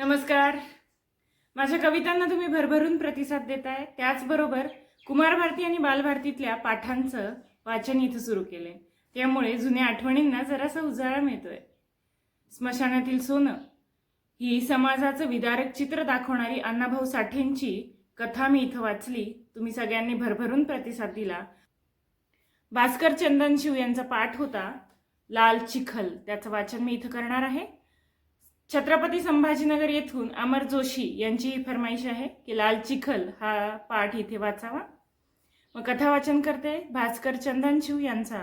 नमस्कार. माझ्या कवितांना तुम्ही भरभरून प्रतिसाद देताय. त्याचबरोबर कुमार भारती आणि बालभारतीतल्या पाठांचं वाचन इथं सुरू केलंय. त्यामुळे जुन्या आठवणींना जरासा उजाळा मिळतोय. स्मशानातील सोनं ही समाजाचं विदारक चित्र दाखवणारी अण्णाभाऊ साठेंची कथा मी इथं वाचली. तुम्ही सगळ्यांनी भरभरून प्रतिसाद दिला. भास्कर चंदन शिव यांचा पाठ होता लाल चिखल. त्याचं वाचन मी इथं करणार आहे. छत्रपती संभाजीनगर येथून अमर जोशी यांची ही फरमाईश आहे की लाल चिखल हा पाठ इथे वाचावा. मग कथा वाचन करते भास्कर चंदनशिव यांचा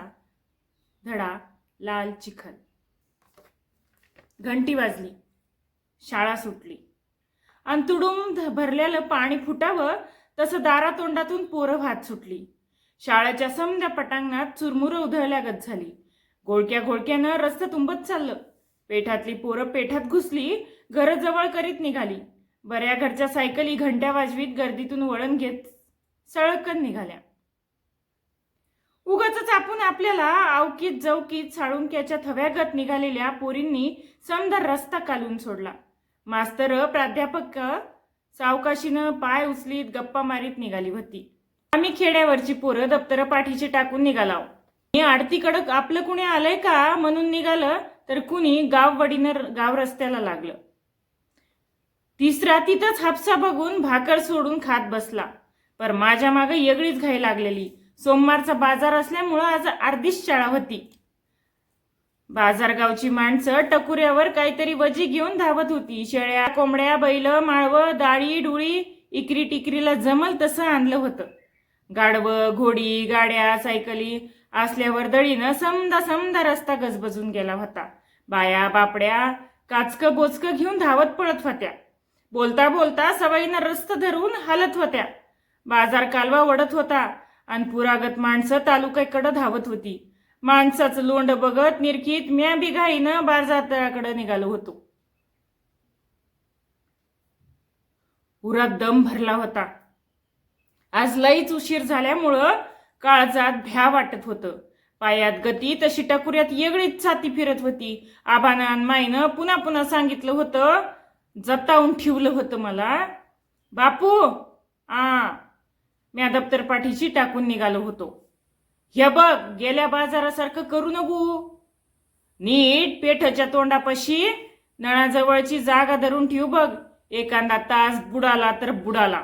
धडा लाल चिखल. घंटी वाजली. शाळा सुटली. आणि भरलेलं पाणी फुटावं तसं दारातोंडातून पोरं भात सुटली. शाळेच्या समद्या पटांगणात चुरमुरं उधळल्यागत झाली. गोळक्या घोळक्यानं रस्ता तुंबत चाललं. पेठातली पोरं पेठात घुसली घरं जवळ करीत निघाली. बऱ्या घरच्या सायकली घंट्या वाजवीत गर्दीतून वळण घेत सळकन निघाल्या. उगाच आपण आपल्याला अवकीत जवकीत साळुंक्याच्या थव्यागत निघालेल्या पोरींनी समदर रस्ता कालून सोडला. मास्तर प्राध्यापक सावकाशीनं पाय उचलीत गप्पा मारीत निघाली होती. आम्ही खेड्यावरची पोरं दप्तर पाठीची टाकून निघालाव. मी आडतीकडं आपलं कुणी आलंय का? म्हणून निघालं. तर कुणी गाववडीनं गाव रस्त्याला लागलं. तिसरा तिथंच हापसा बघून भाकर सोडून खात बसला. पर माझ्या मागे येगळीच घाई लागलेली. सोमवारचा बाजार असल्यामुळं आज अर्धीच शाळा होती. बाजारगावची माणसं टकुऱ्यावर काहीतरी वजी घेऊन धावत होती. शेळ्या कोंबड्या बैल माळवं डाळी डुळी इकरी टिकरीला जमल तसं आणलं होतं. गाडवं घोडी गाड्या सायकली असल्यावर दळीनं समदा समदा रस्ता गजबजून गेला होता. बाया बापड्या काचकं बोचकं घेऊन धावत पळत होत्या. बोलता बोलता सवयीनं रस्त धरून हालत होत्या. बाजार कालवा वडत होता आणि पुरागत माणसं तालुक्याकडं धावत होती. माणसाचं लोंड बघत निरखीत म्या बिघाईनं बाजाराकडे निघालो होतो. उरात दम भरला होता. आज लईच उशीर झाल्यामुळं काळजात भ्या वाटत होतं. पायात गती तशी टकुऱ्यात येगळीच छाती फिरत होती. आबानं आणि माईनं पुन्हा पुन्हा सांगितलं होतं जतावून ठेवलं होतं मला बापू आ म्या दप्तर पाठीची टाकून निघालो होतो. हे बघ गेल्या बाजारासारखं करू नको. नीट पेठच्या तोंडापाशी नळाजवळची जागा धरून ठेव बघ. एखादा तास बुडाला तर बुडाला.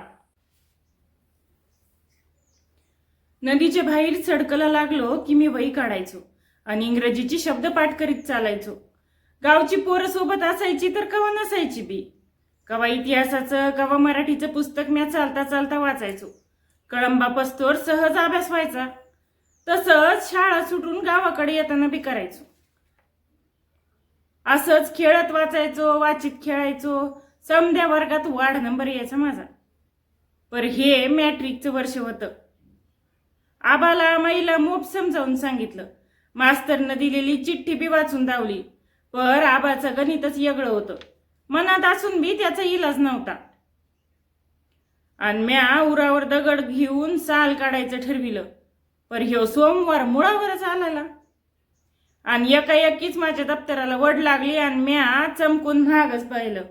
नदीच्या बाहेर सडकला लागलो की मी वही काढायचो आणि इंग्रजीची शब्द पाठ करीत चालायचो. गावची पोरं सोबत असायची तर कवा नसायची बी. कवा इतिहासाचं कवा मराठीचं पुस्तक म्या चालता चालता वाचायचो. कळंबा पस्तोर सहज अभ्यास व्हायचा. तसंच शाळा सुटून गावाकडे येताना बी करायचो. असंच खेळत वाचायचो वाचित खेळायचो समध्या वर्गात वाढ नंबर यायचा माझा. पर हे मॅट्रिकचं वर्ष होतं. आबाला माईला मोप समजावून सांगितलं. मास्तरनं दिलेली चिठ्ठी बी वाचून धावली. पर आबाचं गणितच येगळं होतं. मनात असून बी त्याचा इलाज नव्हता. आणि म्या उरावर दगड घेऊन साल काढायचं ठरविलं. पर ह्यो सोमवार मुळावरच आलाला. आणि एकाएकीच माझ्या दप्तराला वड लागली आणि म्या चमकून महागच पाहिलं.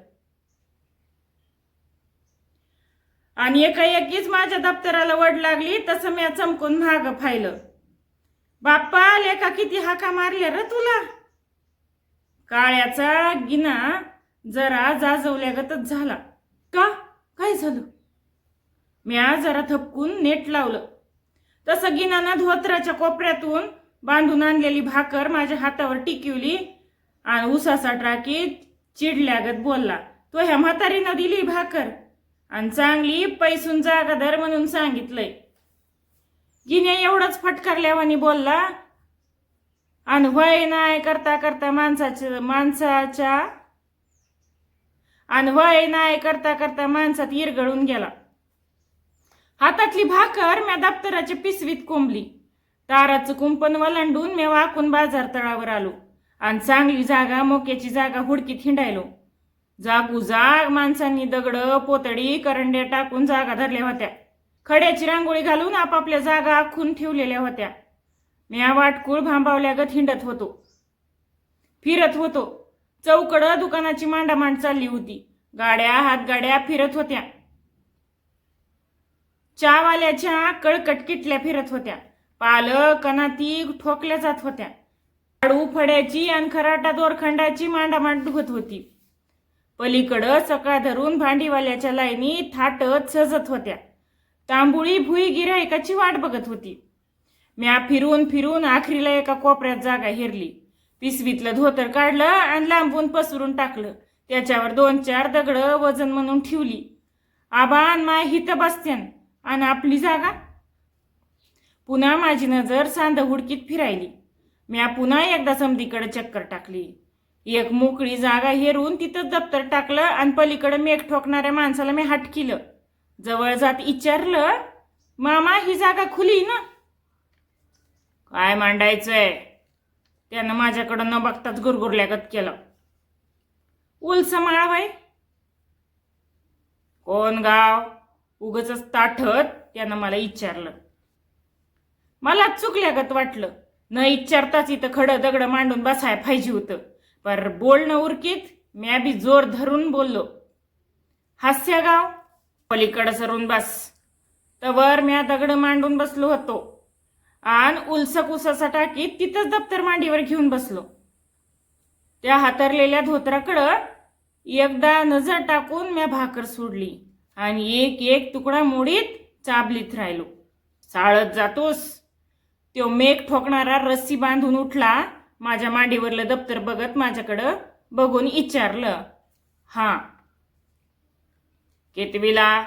आणि एका एकीच माझ्या दप्तराला वड लागली तसं म्या चमकून माग फायलं बाप्पा लेका किती हाका मारल्या र तुला? काळ्याचा गिना जरा जाजवल्यागतच झाला. का? काय झालं? म्या जरा थपकून नेट लावलं. तसं गिनानं धोत्राच्या कोपऱ्यातून बांधून आणलेली भाकर माझ्या हातावर टिकवली आणि उसासा टाकीत चिडल्यागत बोलला तो ह्या म्हातारीनं दिली भाकर. आणि चांगली पैसून जागा धर म्हणून सांगितलंय. गिन्या एवढंच फटकारल्यावानी बोलला आणि वय नाही करता करता माणसाच्या माणसाच्या आणि वय नाही करता करता माणसात इरगळून गेला. हातातली भाकर म्या दप्तराच्या पिसवीत कोंबली. ताराचं कुंपण वलांडून मी वाकून बाजार तळावर आलो आणि चांगली जागा मोक्याची जागा हुडकीत हिंडायलो. जागू जाग माणसांनी दगड पोतडी करंड्या टाकून जागा धरल्या होत्या. खड्याची रांगोळी घालून आपापल्या जागा आखून ठेवलेल्या होत्या. म्या वाटकूळ भांबावल्यागत हिंडत होतो. फिरत होतो. चौकड दुकानाची मांडामांड चालली होती. गाड्या हातगाड्या फिरत होत्या. चावाल्याच्या कळकट किटल्या फिरत होत्या. पालक कनाती ठोकल्या जात होत्या. आडू फड्याची आणि खराटा दोरखंडाची मांडामांड होत होती. पलीकडं सकाळ धरून भांडीवाल्याच्या लाईनी थाटत सजत होत्या. तांबुळी भुई गिरायकाची वाट बघत होती. म्या फिरून फिरून आखरीला एका कोपऱ्यात जागा हेरली. पिसवीतलं धोतर काढलं आणि लांबून पसरून टाकलं. त्याच्यावर दोन चार दगडं वजन म्हणून ठेवली. आबा आणि माय हित बसत्यान. आणि आपली जागा? पुन्हा माझी नजर सांद हुडकीत फिरायली. म्या पुन्हा एकदा समधीकडे चक्कर टाकली. एक मोकळी जागा हेरून तिथंच दप्तर टाकलं आणि पलीकडं मेघ ठोकणाऱ्या माणसाला मी हट केलं जवळ जात विचारलं मामा ही जागा खुली ना? काय मांडायचंय? त्यानं माझ्याकडं न बघताच गुरगुरल्यागत केलं. उलस माळवाय कोण गाव? उगच ताठत त्यानं मला विचारलं मला चुकल्यागत वाटलं. न विचारताच इथं खडं दगडं मांडून बसाय पाहिजे होतं. पर बोलणं उरकीत म्या बी जोर धरून बोललो. हास्य गाव पलीकडं सरून बस. तवर म्या दगड मांडून बसलो होतो. आन उलसक उसासा टाकीत तिथंच दप्तर मांडीवर घेऊन बसलो. त्या हातरलेल्या धोत्राकडं एकदा नजर टाकून म्या भाकर सोडली आणि एक एक तुकडा मोडीत चाबलीत राहिलो. चाळत जातोस. त्यो मेघ ठोकणारा रस्सी बांधून उठला. माझ्या मांडीवरलं दप्तर बघत माझ्याकडं बघून विचारलं हां. केतवीला.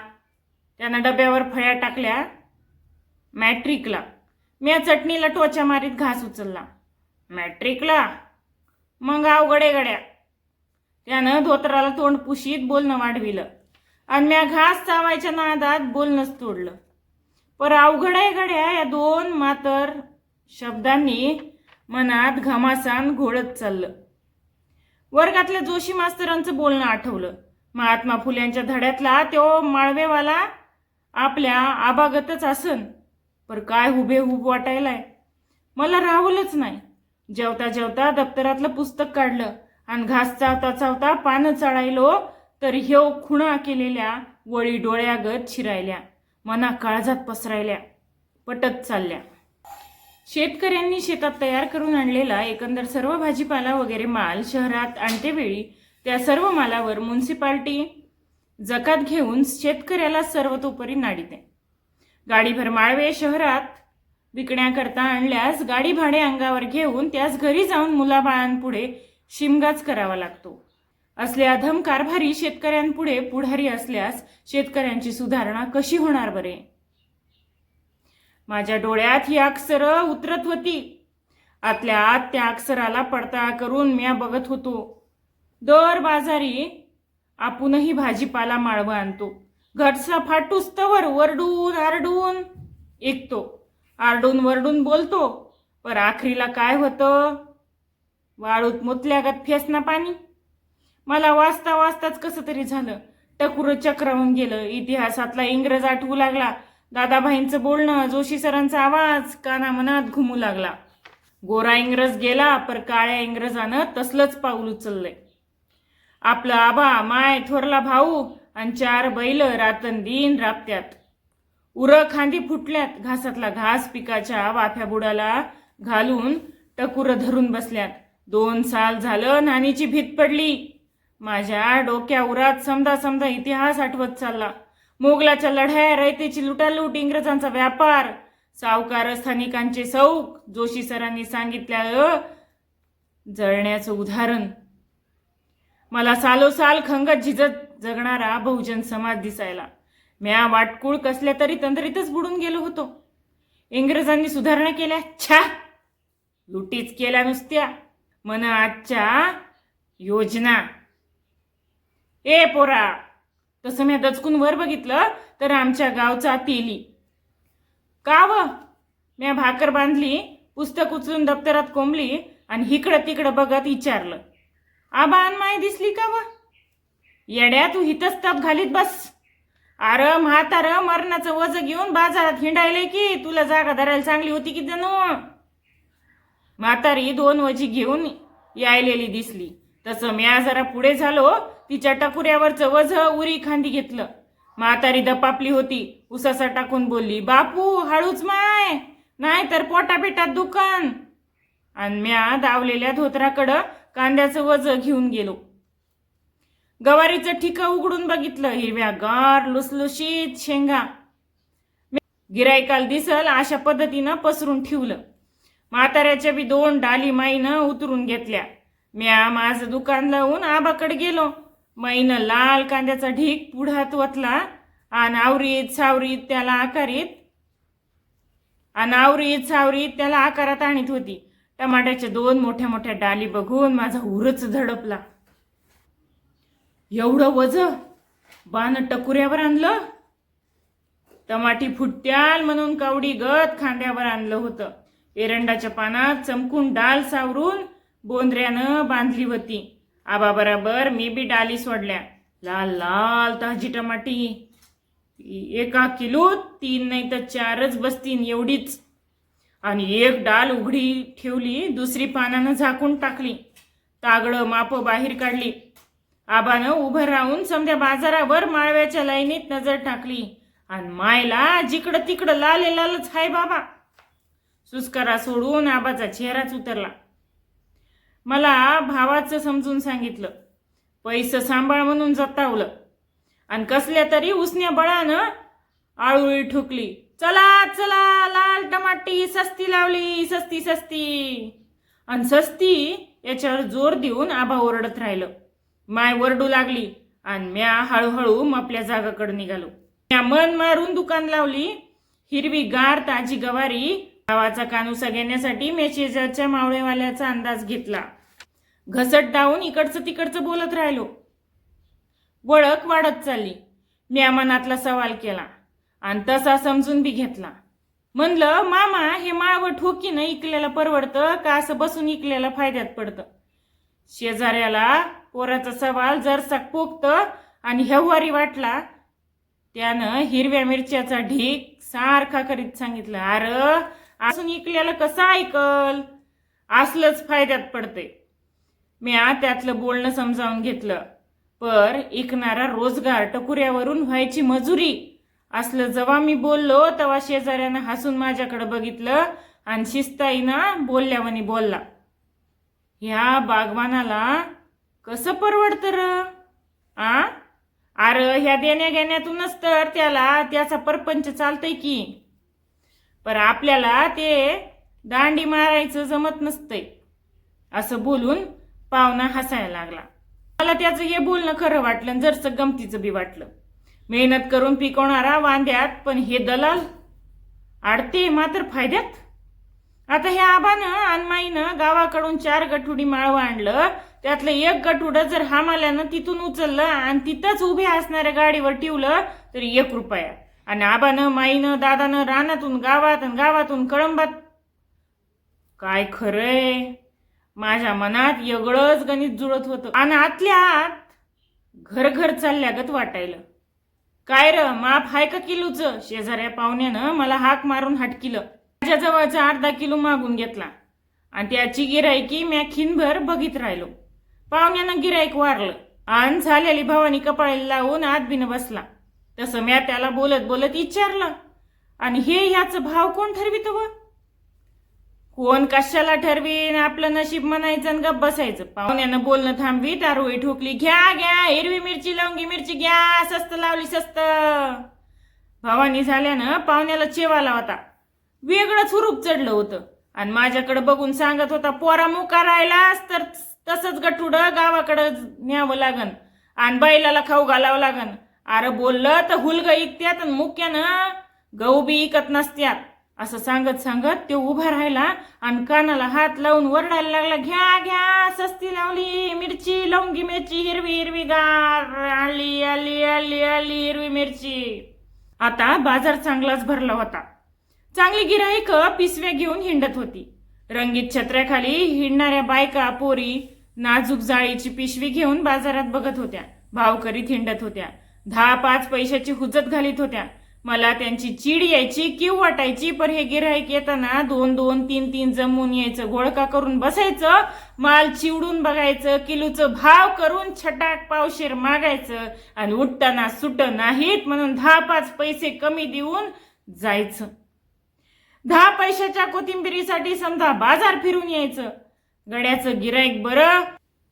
त्यानं डब्यावर फळ्या टाकल्या. मॅट्रिकला. म्या चटणीला टोच्या मारीत घास उचलला. मॅट्रिकला? मग अवघडे गड्या. त्यानं धोतराला तोंड पुशीत बोलणं वाढविलं. आणि म्या घास चावायच्या नादात बोलणंच तोडलं. पर अवघड आहे गड्या या दोन मातर शब्दांनी मनात घमासान घोळत चाललं. वर्गातल्या जोशी मास्तरांचं बोलणं आठवलं. महात्मा फुल्यांच्या धड्यातला तो माळवेवाला आपल्या आबागतच असन. पर काय हुबेहूब वाटायलाय? मला राहवलंच नाही. जेवता जेवता दप्तरातलं पुस्तक काढलं आणि घास चावता चावता पानं चढायलो तर ह्यो खुणा केलेल्या वळी डोळ्यागत शिरायल्या. मना काळजात पसरायल्या. पटत चालल्या. शेतकऱ्यांनी शेतात तयार करून आणलेला एकंदर सर्व भाजीपाला वगैरे माल शहरात आणतेवेळी त्या सर्व मालावर म्युन्सिपाल्टी जकात घेऊन शेतकऱ्याला सर्वतोपरी नाडीते गाडीभर माळवे शहरात विकण्याकरता आणल्यास गाडी भाडे अंगावर घेऊन त्यास घरी जाऊन मुलाबाळांपुढे शिमगाच करावा लागतो. असले अधम कारभारी शेतकऱ्यांपुढे पुढारी असल्यास शेतकऱ्यांची सुधारणा कशी होणार बरे? माझ्या डोळ्यात ही अक्षरं उतरत होती. आतल्या आत त्या अक्षराला पडताळ करून म्या बघत होतो. दर बाजारी आपणही भाजीपाला माळवं आणतो. घरचा फाटूस तवर वरडून आरडून ऐकतो. आरडून वरडून बोलतो पर आखरीला काय होतं? वाळूत मुतल्यागत फेसना पाणी. मला वाचता वाचताच कसं तरी झालं. टकुरं चक्रावून गेलं. इतिहासातला इंग्रज आठवू लागला. दादाभाईंचं बोलणं जोशी सरांचा आवाज काना मनात घुमू लागला. गोरा इंग्रज गेला पर काळ्या इंग्रजानं तसलंच पाऊल उचललंय. आपलं आबा माय थोरला भाऊ आणि चार बैल रातन दिन राबत्यात. उर खांदी फुटल्यात घासातला घास पिकाच्या वाफ्या बुडाला घालून टकुर धरून बसल्यात. दोन साल झालं नानीची भीत पडली. माझ्या डोक्या उरात समजा समजा इतिहास आठवत चालला. मोगलाच्या लढाया रयतेची लुटालूट इंग्रजांचा व्यापार सावकार स्थानिकांचे सौक जोशी सरांनी सांगितल्या जळण्याचं उदाहरण. मला सालोसाल खंगत झिजत जगणारा बहुजन समाज दिसायला. म्या वाटकुळ कसल्या तरी तंत्रीतच बुडून गेलो होतो. इंग्रजांनी सुधारणा केल्या छा लुटीच केल्या नुसत्या. मन आजच्या योजना. ए पोरा! तसं मी दचकून वर बघितलं तर आमच्या गावचा तेली. का व? म्या भाकर बांधली पुस्तक उचलून दप्तरात कोंबली आणि हिकडं तिकडं बघत विचारलं. आबा आणि माय दिसली का व? येड्या तू हितच तप घालीत बस. अर म्हातार मरणाचं वज घेऊन बाजारात हिंडायले की तुला जागा धरायला चांगली होती की जणू? म्हातारी दोन वजी घेऊन यायलेली दिसली. तसं म्या जरा पुढे झालो तिच्या टकुऱ्यावरचं वझ उरी खांदी घेतलं. म्हातारी दपापली होती. उसासा टाकून बोलली बापू हळूच माय नाही तर पोटापेटात दुकान आणि म्या दावलेल्या धोत्राकडं कांद्याचं वज घेऊन गेलो. गवारीचं ठिका उघडून बघितलं हिरव्या गार लुसलुशीत शेंगा. गिरायकाल दिसल अशा पद्धतीनं पसरून ठेवलं. म्हाताऱ्याच्या बी दोन डाली माईनं उतरून घेतल्या. म्या माझं दुकान लावून आबाकडे गेलो. माईनं लाल कांद्याचा ढीक पुढात वतला आणि आवरीत सावरीत त्याला आकारीत आणि आवरीत सावरीत त्याला आकारात आणीत होती. टमाट्याच्या दोन मोठ्या मोठ्या डाली बघून माझा उरच झडपला. एवढं वज बाण टकुऱ्यावर आणलं. टमाटी फुटत्याल म्हणून कावडी गत खांद्यावर आणलं होतं. एरंडाच्या पानात चमकून डाल सावरून बोंद्र्यानं बांधली होती. आबा बराबर मी बी डाली सोडल्या. लाल लाल ताजी टमाटी. एका किलो तीन नाही तर चारच बसतीन एवढीच. आणि एक डाल उघडी ठेवली दुसरी पानानं झाकून टाकली. तागडं माप बाहेर काढली. आबानं उभं राहून समध्या बाजारावर माळव्याच्या लाईनीत नजर टाकली. आणि मायला जिकडं तिकडं लाल लालच हाय बाबा. सुस्करा सोडून आबाचा चेहराच उतरला. मला भावाचं समजून सांगितलं. पैसं सांभाळ म्हणून जतावलं. आणि कसल्या तरी उसण्या बळानं आळूळी ठुकली. चला चला लाल टमाटी सस्ती लावली सस्ती सस्ती. आणि सस्ती याच्यावर जोर देऊन आबा ओरडत राहिलं. माय वरडू लागली आणि म्या हळूहळू आपल्या जागाकडे निघालो. म्या मन मारून दुकान लावली. हिरवी गार ताजी गवारी गावाचा कानुसा घेण्यासाठी मी शेजारच्या मावळेवाल्याचा अंदाज घेतला. घसट डावून इकडचं तिकडचं बोलत राहिलो. वळख वाढत चालली. म्या मनातला सवाल केला आणि तसा समजून बी घेतला. म्हणलं मामा हे माळवं ठोकीनं इकलेलं परवडतं का असं बसून इकलेलं फायद्यात पडतं? शेजाऱ्याला पोराचा सवाल जरसा पोकतं आणि हेवारी वाटला त्यानं हिरव्या मिरच्याचा ढीक सारखा करीत सांगितलं अर असून इकल्याला कसं ऐकल? असलंच फायद्यात पडते. म्या त्यातलं बोलणं समजावून घेतलं. पर इकणारा रोजगार टकुऱ्यावरून व्हायची मजुरी. असलं जेव्हा मी बोललो तेव्हा शेजाऱ्यानं हसून माझ्याकडे बघितलं आणि शिस्ताईनं बोलल्यावानी बोलला. ह्या बागवानाला कसं परवडतं र? आ? अरे ह्या देण्या घेण्यातूनच तर त्याला त्याचा परपंच चालतंय की. पर आपल्याला ते दांडी मारायचं जमत नसतंय. असं बोलून पाहुणा हसायला लागला. मला त्याचं हे बोलणं खरं वाटलं आणि जरसं गमतीचं बी वाटलं. मेहनत करून पिकवणारा वांद्यात पण हे दलाल आडते मात्र फायद्यात? आता ह्या आबानं अनमाईनं गावाकडून चार गठुडी माळवं आणलं. त्यातलं एक गठुडं जर हामाल्यानं तिथून उचललं आणि तिथंच उभे असणाऱ्या गाडीवर ठेवलं तरी एक रुपया. आणि आबानं माईनं दादानं रानातून गावात आणि गावातून कळंबात. काय खरंय? माझ्या मनात एगळंच गणित जुळत होतं. आणि आतल्या आत घर घर चालल्यागत वाटायलं. काय र माप हाय का किलोच? शेजाऱ्या पाहुण्यानं मला हाक मारून हटकिलं. माझ्या जवळचा अर्धा किलो मागून घेतला. आणि त्याची गिरायकी म्या खिनभर बघित राहिलो. पाहुण्यानं गिरायक वारलं. आणि झालेली भवानी कपाळीला लावून आत बिन बसला. तसं म्या त्याला बोलत बोलत विचारलं आणि हे ह्याचं भाव कोण ठरवित व? कोण कशाला ठरवीन आपलं नशीब म्हणायचं आणि गप बसायचं. पाहुण्यानं बोलणं थांबवी तारोळी ठोकली घ्या घ्या हिरवी मिरची लवंगी मिरची घ्या सस्त लावली सस्त. भवानी झाल्यानं पाहुण्याला चेवाला होता. वेगळंच हुरूप चढलं होतं. आणि माझ्याकडे बघून सांगत होता पोरा मुका राहिलास तर तसंच गठुडं गावाकडं न्यावं लागन. आणि बैलाला खाऊ घालावं लागन. अरे बोललं तर हुलग इकत्यात आणि मुक्यानं गहू बी इकत नसत्यात. असं सांगत सांगत ते उभा राहिला आणि कानाला हात लावून वरडायला लागला घ्या घ्या सस्ती लावली मिरची लवंगी मिरची हिरवी हिरवी गार आली आली आली आली हिरवी मिरची. आता बाजार चांगलाच भरला होता. चांगली गिराईक पिसव्या घेऊन हिंडत होती. रंगीत छत्र्याखाली हिंडणाऱ्या बायका पोरी नाजूक जाळीची पिशवी घेऊन बाजारात बघत होत्या. भाव करीत हिंडत होत्या. दहा पाच पैशाची हुजत घालीत होत्या. मला त्यांची चीड यायची किव वाटायची पण हे गिऱ्हाईक येताना दोन दोन तीन तीन जमून यायचं घोळका करून बसायचं माल चिवडून बघायचं किलोचं भाव करून छटाक पावशेर मागायचं आणि उठताना सुट नाहीत म्हणून दहा पाच पैसे कमी देऊन जायचं. दहा पैशाच्या कोथिंबिरीसाठी समजा बाजार फिरून यायचं. गड्याचं गिराईक बरं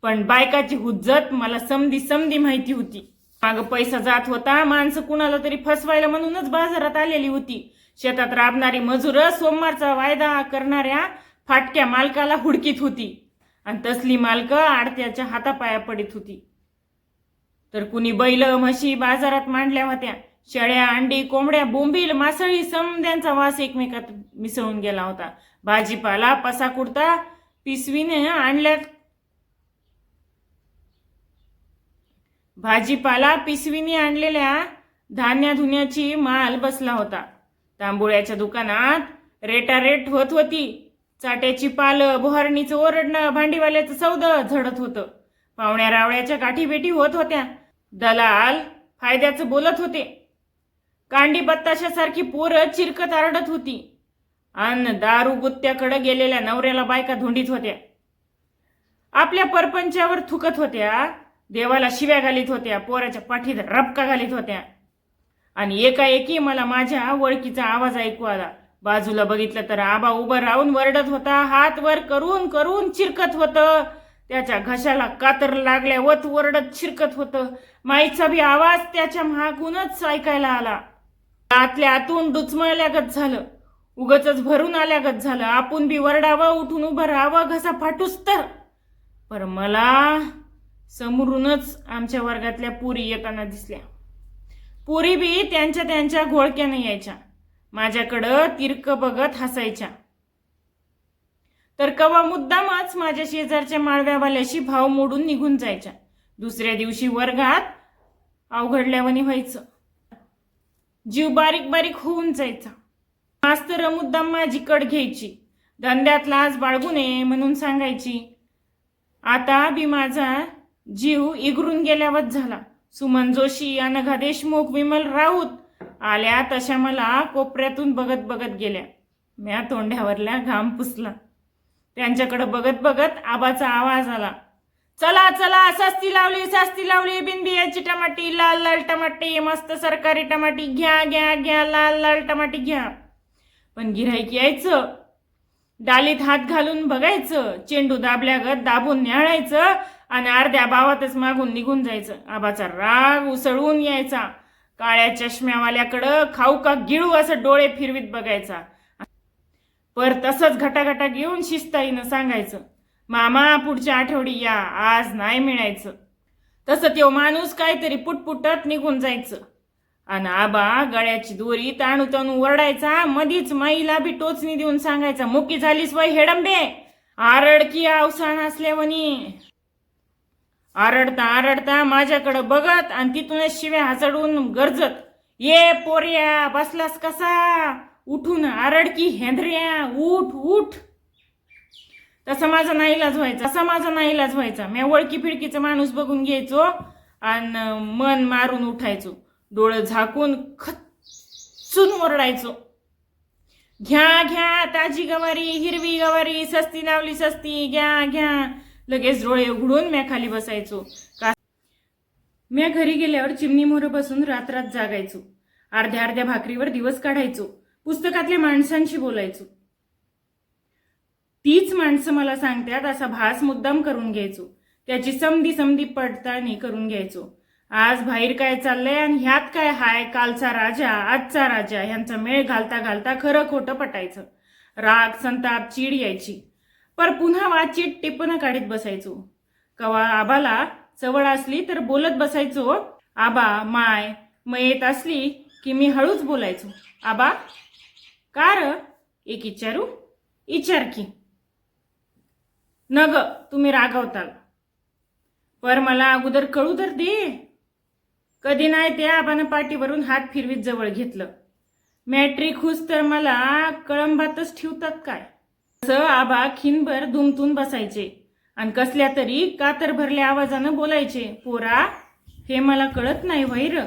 पण बायकाची हुज्जत मला समधी समधी माहिती होती. माग पैसा जात होता माणसं कुणाला तरी फसवायला म्हणूनच बाजारात आलेली होती. शेतात राबणारी मजूर सोमवारचा वायदा करणाऱ्या फाटक्या मालकाला हुडकीत होती. आणि तसली मालक आडत्याच्या हातापाया पडत होती. तर कुणी बैल म्हशी बाजारात मांडल्या होत्या. शेळ्या अंडी कोंबड्या बोंबील मासळी समद्यांचा वास एकमेकात मिसळून गेला होता. भाजीपाला पसा कुडता पिसवीने आणल्यात भाजीपाला पिसवीने आणलेल्या धान्या धुण्याची माल बसला होता. तांबोळ्याच्या दुकानात रेटारेट होत होती. चाट्याची पालं बोहारणीचं ओरडणं भांडीवाल्याचं सौद झडत होतं. पाहुण्या रावळ्याच्या गाठीभेटी होत होत्या. दलाल फायद्याचं बोलत होते. कांडी बत्ताशासारखी पोरं चिरकत आरडत होती. अन्न दारू गुत्त्याकडे गेलेल्या नवऱ्याला बायका धुंडीत होत्या. आपल्या परपंचावर थुकत होत्या. देवाला शिव्या घालीत होत्या पोराच्या पाठीत रपका घालीत होत्या. आणि एकाएकी मला माझ्या ओळखीचा आवाज ऐकू आला. बाजूला बघितलं तर आबा उभं राहून वरडत होता हात वर करून करून चिरकत होतं. त्याच्या घशाला कातर लागल्या वत वरडत शिरकत होतं. माईचा बी आवाज त्याच्या महागूनच ऐकायला आला. आतल्या आतून डुचमळल्यागत झालं. उगच भरून आल्यागत झालं. आपण बी वरडावं उठून उभं राहावं घसा फाटूस तर. पर मला समोरूनच आमच्या वर्गातल्या पुरी येताना दिसल्या. पुरी बी त्यांच्या त्यांच्या घोळक्याने यायच्या. माझ्याकडं तिरक बघत हसायच्या. तर कवा मुद्दामच माझ्या शेजारच्या माळव्यावाल्याशी भाव मोडून निघून जायच्या. दुसऱ्या दिवशी वर्गात अवघडल्यावानी व्हायचं. जीव बारीक बारीक होऊन जायचा. मास्तर मुद्दाम माझी कड घ्यायची. धंद्यात लाज बाळगू नये म्हणून सांगायची. आता बी माझा जीव इगरून गेल्यावत झाला. सुमन जोशी या देशमुख विमल राऊत आल्या तशा मला कोपऱ्यातून बघत बघत गेल्या. म्या तोंड्यावरल्या घाम पुसला. त्यांच्याकडे बघत बघत आबाचा आवाज आला. चला चला सस्ती लावली सस्ती लावली बिनबियाची टमाटी लाल लाल टमाटी मस्त सरकारी टमाटी घ्या घ्या घ्या लाल लाल टमाटी घ्या. पण गिराईक यायचं. डालीत हात घालून बघायचं. चेंडू दाबल्यागत दाबून न्याळायचं. आणि अर्ध्या भावातच मागून निघून जायचं. आबाचा राग उसळून यायचा. काळ्या चष्म्यावाल्याकडं खाऊ का गिळू असं डोळे फिरवीत बघायचा. पर तसंच घटाघटा घेऊन शिस्ताईनं सांगायचं मामा पुढच्या आठवडी या आज नाही मिळायचं. तसं तो माणूस काहीतरी पुटपुटत निघून जायचं. आणि आबा गळ्याची दोरी ताणू ताणू वरडायचा मधीच माईला बी टोचणी देऊन सांगायचा मुकी झालीस वय हेडंबे! आरडकी अवसान असल्यावनी आरडता आरडता माझ्याकडं बघत आणि तिथूनच शिव्या हसडून गरजत. ये पोर्या बसलास कसा? उठून आरडकी हेंद्र्या उठ उठ. तसा माझा नाईलाज व्हायचा असा माझा नाईलाज व्हायचा. मी ओळखी फिडकीचा माणूस बघून घ्यायचो आणि मन मारून उठायचो. डोळं झाकून खचून ओरडायचो. घ्या घ्या ताजी गवारी हिरवी गवारी सस्ती लावली सस्ती घ्या घ्या. लगेच डोळे उघडून म्या खाली बसायचो. का म्या घरी गेल्यावर चिमणीमोर बसून रात्रात जागायचो. अर्ध्या अर्ध्या भाकरीवर दिवस काढायचो. पुस्तकातल्या माणसांशी बोलायचो. तीच माणसं मला सांगतात असा भास मुद्दाम करून घ्यायचो. त्याची समधी समधी पडताळणी करून घ्यायचो. आज बाहेर काय चाललंय आणि ह्यात काय हाय कालचा राजा आजचा राजा ह्यांचा मेळ घालता घालता खरं खोटं पटायचं. राग संताप चीड यायची. पर पुन्हा वाचित टिपणं काढीत बसायचो. कवा आबाला चवळ असली तर बोलत बसायचो आबा माय मयेत असली की मी हळूच बोलायचो. आबा का र? एक विचारू विचार की. नग तुम्ही रागवताल. पर मला अगोदर कळू तर दे. कधी नाही ते आबानं पाठीवरून हात फिरवीत जवळ घेतलं. मॅट्रिक हुस तर मला कळंबातच ठेवतात काय? आबा खिनभर दुमतून बसायचे. आणि कसल्या तरी कातर भरल्या आवाजानं बोलायचे पोरा हे मला कळत नाही वैर.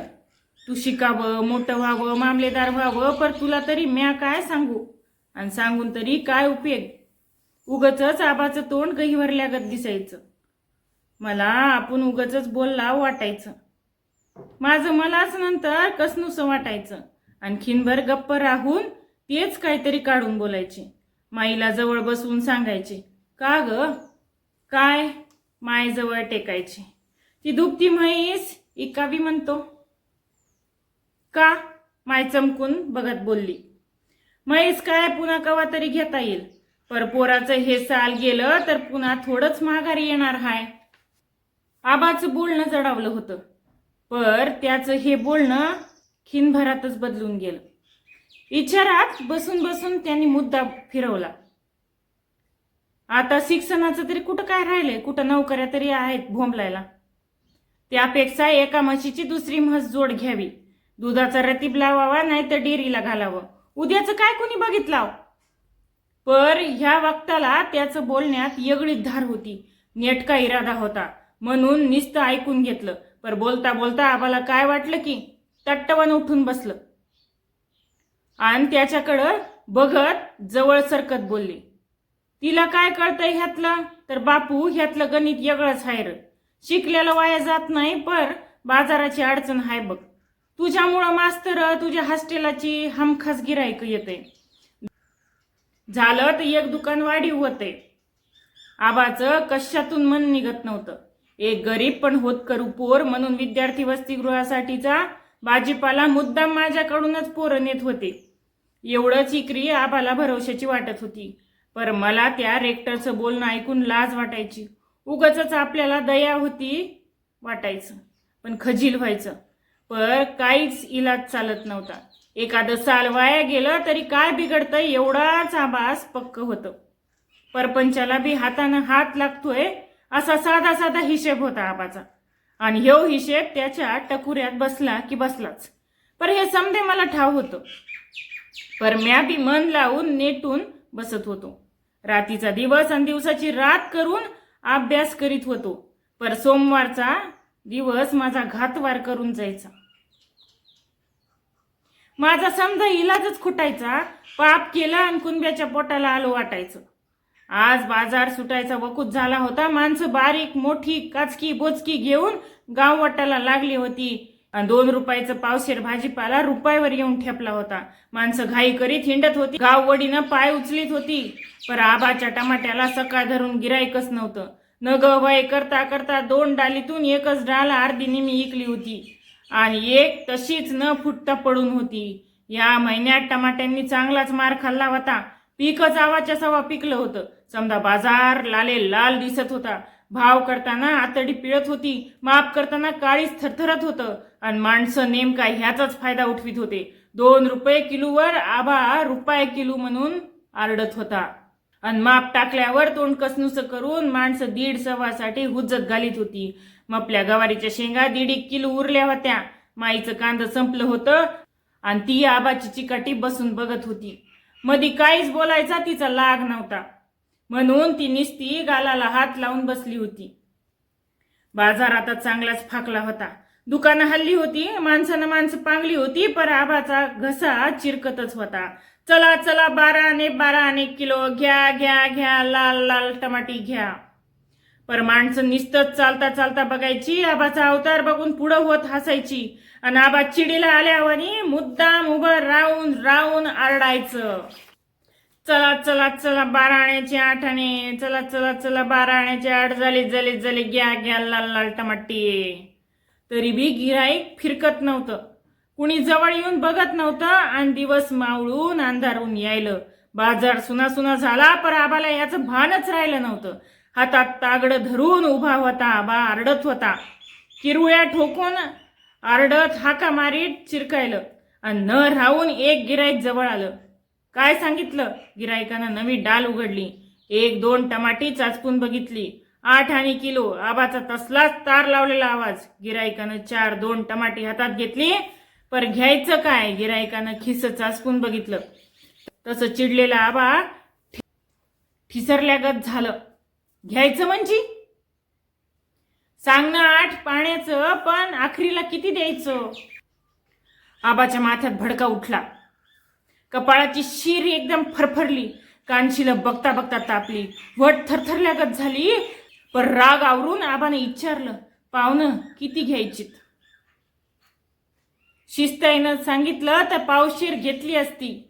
तू शिकावं मोठं व्हावं मामलेदार व्हावं पर तुला तरी म्या काय सांगू? आणि सांगून तरी काय उपयोग? उगच आबाचं तोंड गहीवरल्यागत दिसायचं. मला आपण उगच बोलला वाटायचं. माझं मलाच नंतर कसनुसं वाटायचं? आणखीनभर गप्प राहून तेच काहीतरी काढून बोलायचे. माईला जवळ बसवून सांगायचे का ग? काय मायजवळ टेकायचे? ती दुखती म्हैस इकावी म्हणतो. का? माय चमकून बघत बोलली. म्हैस काय पुन्हा कवा तरी घेता येईल. पर पोराचं हे साल गेलं तर पुन्हा थोडंच माघारी येणार हाय. आबाचं बोलणं जडावलं होतं. पर त्याचं हे बोलणं खिनभरातच बदलून गेलं. विचारात बसून बसून त्यांनी मुद्दा फिरवला. आता शिक्षणाचं तरी कुठं काय राहिलंय? कुठं नोकऱ्या तरी आहेत भोंबलायला त्यापेक्षा एका म्हशीची दुसरी म्हस जोड घ्यावी. दुधाचा रतीब लावावा नाही तर डेअरीला घालावं. उद्याचं काय कोणी बघितलाव पर ह्या वक्ताला त्याचं बोलण्यात येगळीच धार होती. नेटका इरादा होता. म्हणून निस्त ऐकून घेतलं. पर बोलता बोलता आबाला काय वाटलं की तट्टवन उठून बसलं. आणि त्याच्याकडं बघत जवळ सरकत बोलली. तिला काय कळतंय ह्यातलं? तर बापू ह्यातलं गणित वेगळंच आहे र. शिकलेलं वाया जात नाही पर बाजाराची अडचण आहे बघ. तुझ्यामुळं मास्तर तुझ्या हॉस्टेलाची हमखास गिरायक येते. झालं तर एक दुकान वाढीव होते. आबाचं कशातून मन निघत नव्हतं. एक गरीब पण होत करू पोर म्हणून विद्यार्थी वसतिगृहासाठीचा भाजीपाला मुद्दाम माझ्याकडूनच पोरं नेत होते. एवढंच इकरी आबाला भरवशाची वाटत होती. पर मला त्या रेक्टरचं बोलणं ऐकून लाज वाटायची. उगच आपल्याला दया होती वाटायचं पण खजील व्हायचं. पर काहीच इलाज चालत नव्हता. एखादं साल वाया गेलं तरी काय बिघडतं एवढाच आभास पक्क होतं. परपंचाला बी हातानं हात लागतोय असा साधा साधा हिशेब होता आबाचा. आणि ह्यो हिशेब त्याच्या टकुऱ्यात बसला की बसलाच. पर हे समधे मला ठाव होतं. पर बी मन लावून नेटून बसत होतो. रात्रीचा दिवस आणि दिवसाची रात करून अभ्यास करीत होतो. पर सोमवारचा दिवस माझा घातवार करून जायचा. माझा समजा इलाजच खुटायचा पाप केला आणि कुंब्याच्या पोटाला आलो वाटायचं. आज बाजार सुटायचा वकूत झाला होता माणसं बारीक मोठी काचकी बोचकी घेऊन गाव वाटायला लागली होती. दोन रुपयाचं पावशेर भाजीपाला रुपयावर येऊन ठेपला होता. माणसं घाई करीत हिंडत होती. गाव वडीनं पाय उचलीत होती. पर आबाच्या टमाट्याला सकाळ धरून गिरायकच नव्हतं. न ग वय करता करता दोन डालीतून एकच डाल अर्धी निमी इकली होती. आणि एक तशीच न फुटता पडून होती. या महिन्यात टमाट्यांनी चांगलाच मार खाल्ला होता. पीकच आवाच्या सवा पिकलं होतं. समजा बाजार लाले लाल दिसत होता. भाव करताना आतडी पिळत होती माप करताना काळीच थरथरत होतं आणि माणसं नेमका ह्याचाच फायदा उठवीत होते. दोन रुपये किलोवर आबा रुपये किलो म्हणून आरडत होता. आणि माप टाकल्यावर तोंड कसनुस करून माणसं दीड सव्वासाठी हुज्जत घालीत होती. मपल्या गवारीच्या शेंगा दीड एक किलो उरल्या होत्या. माईचं कांद संपलं होतं आणि ती आबाची चिकाटी बसून बघत होती. मधी काहीच बोलायचा तिचा लाग नव्हता. म्हणून ती निस्ती गालाला हात लावून बसली होती. बाजार आता चांगलाच फाकला होता. दुकानं हल्ली होती माणसानं माणसं पांगली होती पर आबाचा घसा चिरकतच होता. चला चला बारा आणि बारा आणि किलो घ्या घ्या घ्या लाल लाल टमाटी घ्या. पर माणसं निस्तच चालता चालता बघायची आबाचा अवतार बघून पुढं होत हसायची. आणि आबा चिडीला आल्यावर मुद्दाम उभं राहून राहून आरडायचं. चला चला चला बारा आण्याचे आठ आणे चला चला चला बारा आण्याचे आठ. झाली झाले झाली घ्या घ्या लाल लाल टमाटे. तरी बी गिराईक फिरकत नव्हतं. कुणी जवळ येऊन बघत नव्हतं आणि दिवस मावळून अंधारून यायलं. बाजार सुना सुना झाला पर आबाला याचं भानच राहिलं नव्हतं. हातात तागड धरून उभा होता आबा आरडत होता. किरवळ्या ठोकून आरडत हाका मारीत चिरकायलं. आणि न राहून एक गिराईक जवळ आलं. काय सांगितलं? गिरायकानं नवी डाल उघडली. एक दोन टमाटी चाचपून बघितली. आठ आणि किलो आबाचा तसलाच तार लावलेला आवाज. गिरायकानं चार दोन टमाटी हातात घेतली. पर घ्यायचं काय? गिरायकानं खिस चाचपून बघितलं. तसं चिडलेला आबा ठिसरल्यागत झालं. घ्यायचं म्हणजे? सांगणं आठ पाण्याचं पण आखरीला किती द्यायचं? आबाच्या माथ्यात भडका उठला. कपाळाची शीर एकदम फरफरली कानशीला बघता बघता तापली. वट थरथरल्यागत झाली पण राग आवरून आबाने विचारलं पाहुणं किती घ्यायचीत? शिस्ताईनं सांगितलं तर पावशीर घेतली असती.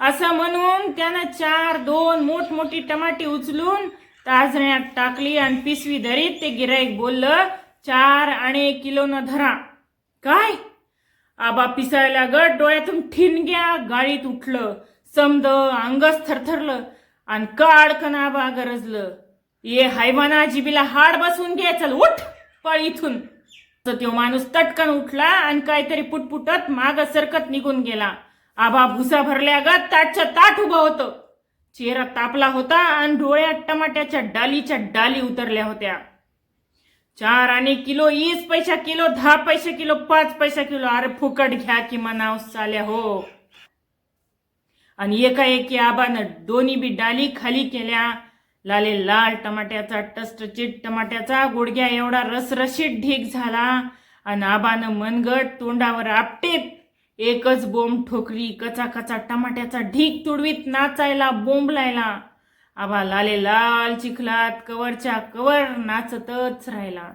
असं म्हणून त्यानं चार दोन मोठमोठी टमाटे उचलून ताजण्यात टाकली आणि पिसवी धरीत ते गिराईक बोललं चार आणि किलोनं धरा. काय? आबा पिसायला गट डोळ्यातून ठिणग्या गाळीत उठलं. समद अंगच थरथरलं आणि काडकन आबा गरजलं. ये हायवाना जिबीला हाड बसून घे चल उठ पळ इथून. तर तो माणूस तटकन उठला आणि काहीतरी पुटपुटत माग सरकत निघून गेला. आबा भुसा भरल्या गत ताटच्या ताट उभं होतं. चेहरा तापला होता आणि डोळ्यात टमाट्याच्या डालीच्या डाली उतरल्या होत्या. चार आणि किलो वीस पैसा किलो दहा पैसे किलो पाच पैसा किलो. अरे फुकट घ्या की मनाव चाल्या हो. आणि एकाएकी आबानं दोन्ही बी डाली खाली केल्या. लाले लाल टमाट्याचा टस्टचिट टमाट्याचा गुडघ्या एवढा रसरशीत ढीक झाला. आणि आबानं मनगट तोंडावर आपटेत एकच बोंब ठोकली. कचा कचा टमाट्याचा ढीक तुडवीत नाचायला बोंबलायला. आबा लाले लाल चिखलात कवरच्या कवर नाचतच राहिला.